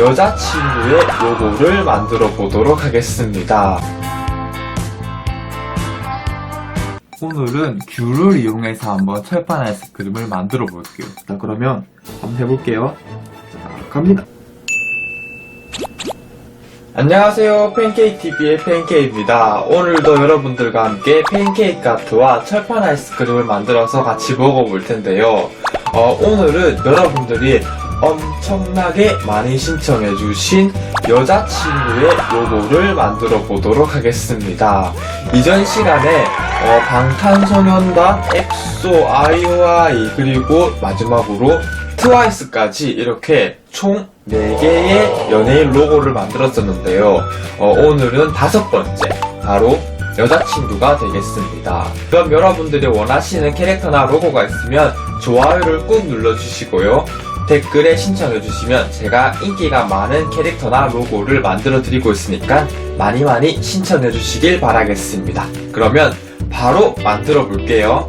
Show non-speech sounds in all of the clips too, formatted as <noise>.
여자친구의 로고를 만들어 보도록 하겠습니다. 오늘은 귤을 이용해서 한번 철판 아이스크림을 만들어 볼게요. 자, 그러면 한번 해볼게요. 자, 갑니다. 안녕하세요. 팬케이TV의 팬케이입니다. 오늘도 여러분들과 함께 팬케이크 아트와 철판 아이스크림을 만들어서 같이 먹어볼 텐데요. 어, 오늘은 여러분들이 엄청나게 많이 신청해주신 여자친구의 로고를 만들어 보도록 하겠습니다. 이전 시간에 어, 방탄소년단, 엑소, 아이오아이 그리고 마지막으로 트와이스까지 이렇게 총 4개의 연예인 로고를 만들었었는데요. 어, 오늘은 다섯 번째, 바로 여자친구가 되겠습니다. 그럼 여러분들이 원하시는 캐릭터나 로고가 있으면 좋아요를 꾹 눌러주시고요. 댓글에 신청해주시면 제가 인기가 많은 캐릭터나 로고를 만들어 드리고 있으니까 많이 많이 신청해주시길 바라겠습니다. 그러면 바로 만들어 볼게요.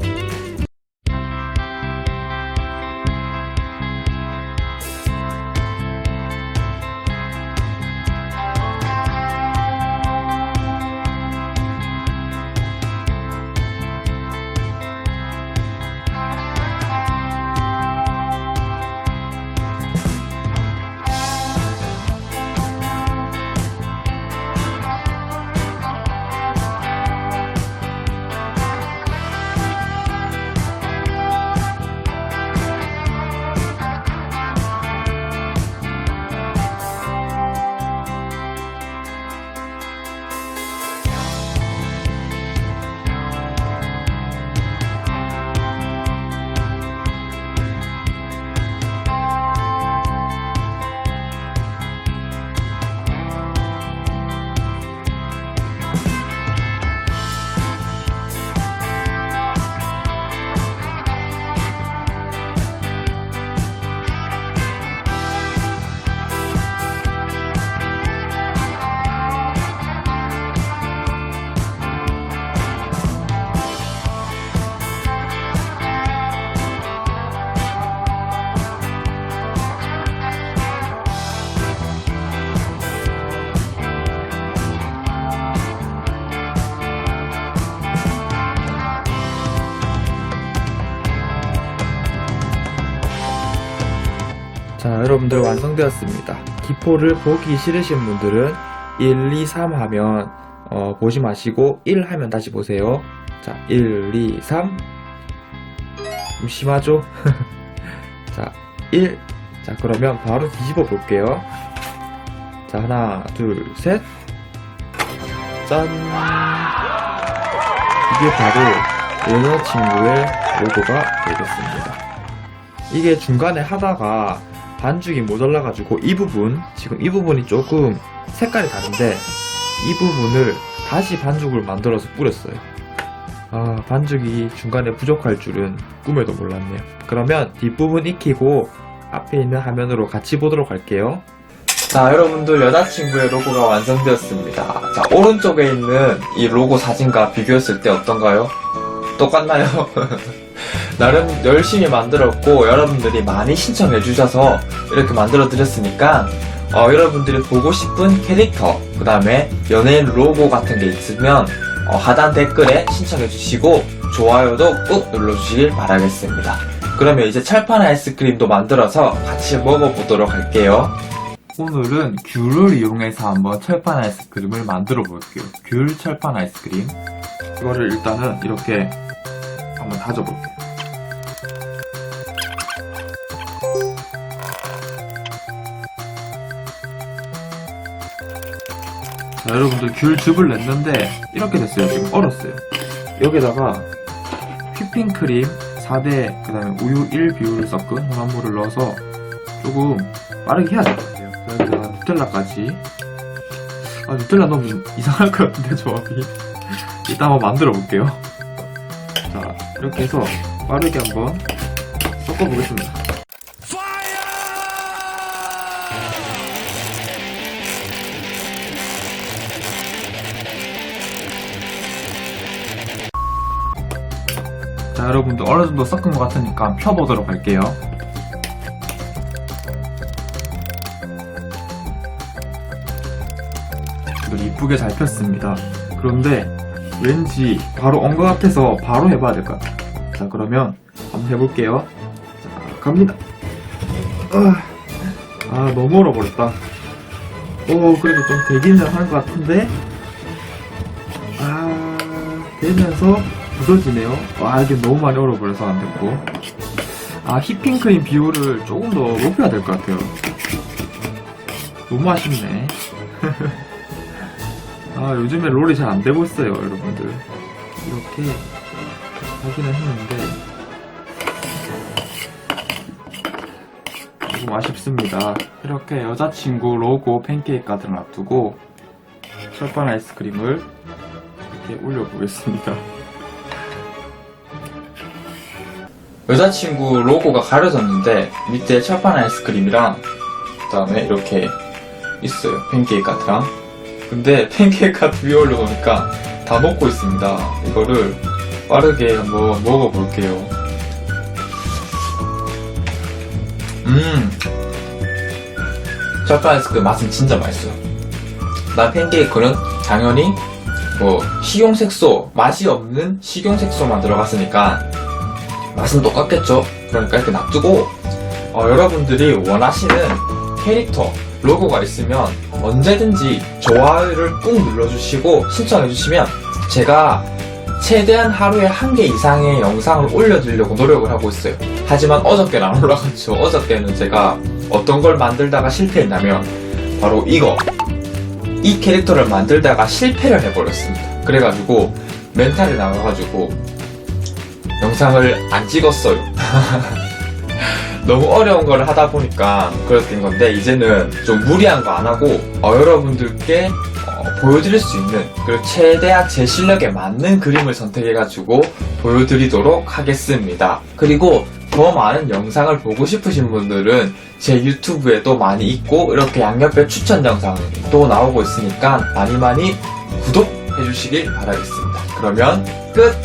여러분들 완성되었습니다. 기포를 보기 싫으신 분들은 1, 2, 3 하면 어, 보지 마시고 1 하면 다시 보세요. 자, 1, 2, 3. 좀 심하죠? <laughs> 자, 1. 자, 그러면 바로 뒤집어 볼게요. 자, 하나, 둘, 셋. 짠. 이게 바로 여자친구의 로고가 되겠습니다. 이게 중간에 하다가 반죽이 모자라가지고 이 부분 지금 이 부분이 조금 색깔이 다른데 이 부분을 다시 반죽을 만들어서 뿌렸어요 아 반죽이 중간에 부족할 줄은 꿈에도 몰랐네요 그러면 뒷부분 익히고 앞에 있는 화면으로 같이 보도록 할게요 자, 여러분들 여자친구의 로고가 완성되었습니다. 자, 오른쪽에 있는 이 로고 사진과 비교했을 때 어떤가요? 똑같나요? <laughs> 나름 열심히 만들었고 여러분들이 많이 신청해 주셔서 이렇게 만들어 드렸으니까 어, 여러분들이 보고 싶은 캐릭터 그 다음에 연예인 로고 같은 게 있으면 어, 하단 댓글에 신청해 주시고 좋아요도 꾹 눌러주시길 바라겠습니다. 그러면 이제 철판 아이스크림도 만들어서 같이 먹어보도록 할게요. 오늘은 귤을 이용해서 한번 철판 아이스크림을 만들어 볼게요 귤 철판 아이스크림 이거를 일단은 이렇게 한번 다져볼게요 자, 여러분들 귤즙을 냈는데 이렇게 됐어요. 지금 얼었어요. 여기다가 휘핑크림 4대 그 다음에 우유 1 비율을 섞은 혼합물을 넣어서 조금 빠르게 해야 될 것 같아요. 여기다가 누텔라까지. 아 누텔라 너무 이상할 것 같은데 조합이. 일단 한번 만들어 볼게요. 자 이렇게 해서 빠르게 한번 섞어 보겠습니다. 자 여러분들 어느 정도 섞은 것 같으니까 펴보도록 할게요 이쁘게 잘 폈습니다. 그런데 왠지 바로 온 것 같아서 바로 해봐야 될 것 같아요. 자 그러면 한번 해볼게요. 자 갑니다. 아, 아 너무 얼어버렸다. 오 그래도 좀 되기는 한것 같은데 아 되면서 부서지네요. 와 이게 너무 많이 얼어버려서 안 됐고 아 휘핑크림 비율을 조금 더 높여야 될 것 같아요. 너무 아쉽네. <laughs> 아 요즘에 롤이 잘 안 되고 있어요 여러분들. 이렇게 하기는 했는데 조금 아쉽습니다. 이렇게 여자친구 로고 팬케이크 가득 놔두고 철판 아이스크림을 이렇게 올려보겠습니다. 여자친구 로고가 가려졌는데 밑에 철판 아이스크림이랑 그 다음에 이렇게 있어요. 팬케이크 카트랑. 근데 팬케이크 카트 위에 올려놓으니까 다 녹고 있습니다. 이거를 빠르게 한번 먹어볼게요. 음. 철판 아이스크림 맛은 진짜 맛있어요. 난 팬케이크는 당연히 뭐 식용색소 맛이 없는 식용색소만 들어갔으니까 맛은 똑같겠죠. 그러니까 이렇게 놔두고 어, 여러분들이 원하시는 캐릭터 로고가 있으면 언제든지 좋아요를 꾹 눌러주시고 신청해주시면 제가 최대한 하루에 한 개 이상의 영상을 올려드리려고 노력을 하고 있어요. 하지만 어저께는 안 올라갔죠. 어저께는 제가 어떤 걸 만들다가 실패했냐면 바로 이거 이 캐릭터를 만들다가 실패를 해버렸습니다. 그래가지고 멘탈이 나가가지고 영상을 안 찍었어요. <laughs> 너무 어려운 걸 하다 보니까 그랬던 건데 이제는 좀 무리한 거 안 하고 어, 여러분들께 어, 보여드릴 수 있는 그리고 최대한 제 실력에 맞는 그림을 선택해가지고 보여드리도록 하겠습니다. 그리고 더 많은 영상을 보고 싶으신 분들은 제 유튜브에도 많이 있고 이렇게 양옆에 추천 영상도 나오고 있으니까 많이 많이 구독해주시길 바라겠습니다. 그러면 끝!